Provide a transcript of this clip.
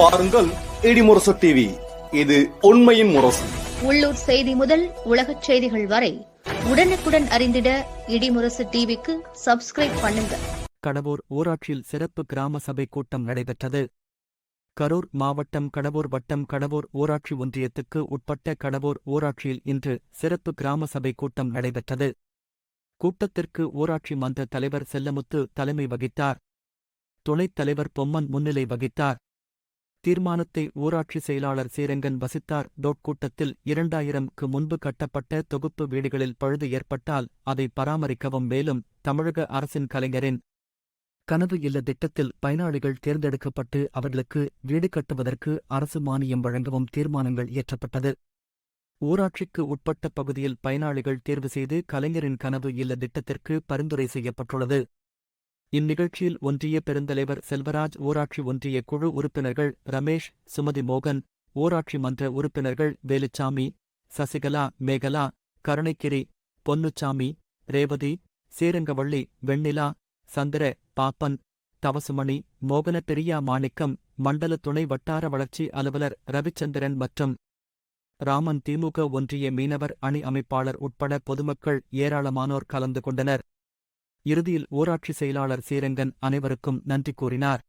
பாருங்கள் இடிமுரசு டிவி இது உண்மையின் முரசு. உள்ளூர் செய்தி முதல் உலகச் செய்திகள் வரை உடனுக்குடன் அறிந்திட இடிமுரசு டிவிக்கு சப்ஸ்கிரைப் பண்ணுங்க. கடவூர் ஊராட்சியில் சிறப்பு கிராம சபை கூட்டம் நடைபெற்றது. கரூர் மாவட்டம் கடவூர் வட்டம் கடவூர் ஊராட்சி ஒன்றியத்துக்கு உட்பட்ட கடவூர் ஊராட்சியில் இன்று சிறப்பு கிராம சபை கூட்டம் நடைபெற்றது. கூட்டத்திற்கு ஊராட்சி மன்ற தலைவர் செல்லமுத்து தலைமை வகித்தார். துணைத் தலைவர் பொம்மன் முன்னிலை வகித்தார். தீர்மானத்தை ஊராட்சி செயலாளர் சீரங்கன் வசித்தார். டோட் கூட்டத்தில் இரண்டாயிரம்க்கு முன்பு கட்டப்பட்ட தொகுப்பு வீடுகளில் பழுது ஏற்பட்டால் அதை பராமரிக்கவும் மேலும் தமிழக அரசின் கலைஞரின் கனவு இல்ல திட்டத்தில் பயனாளிகள் தேர்ந்தெடுக்கப்பட்டு அவர்களுக்கு வீடு கட்டுவதற்கு அரசு மானியம் வழங்கவும் தீர்மானங்கள் இயற்றப்பட்டது. ஊராட்சிக்கு உட்பட்ட பகுதியில் பயனாளிகள் தேர்வு செய்து கலைஞரின் கனவு இல்ல திட்டத்திற்கு பரிந்துரை செய்யப்பட்டுள்ளது. இந்நிகழ்ச்சியில் ஒன்றிய பெருந்தலைவர் செல்வராஜ் ஊராட்சி ஒன்றிய குழு உறுப்பினர்கள் ரமேஷ் சுமதி மோகன் ஊராட்சி மன்ற உறுப்பினர்கள் வேலுச்சாமி சசிகலா மேகலா கருணைக்கிரி பொன்னுச்சாமி ரேவதி சீரங்கவள்ளி வெண்ணிலா சந்திர பாப்பன் தவசுமணி மோகன பெரியா மாணிக்கம் மண்டல துணை வட்டார வளர்ச்சி அலுவலர் ரவிச்சந்திரன் மற்றும் ராமன் திமுக ஒன்றிய மீனவர் அணி அமைப்பாளர் உட்பட பொதுமக்கள் ஏராளமானோர் கலந்து கொண்டனர். இறுதியில் ஊராட்சி செயலாளர் சீரங்கன் அனைவருக்கும் நன்றி கூறினார்.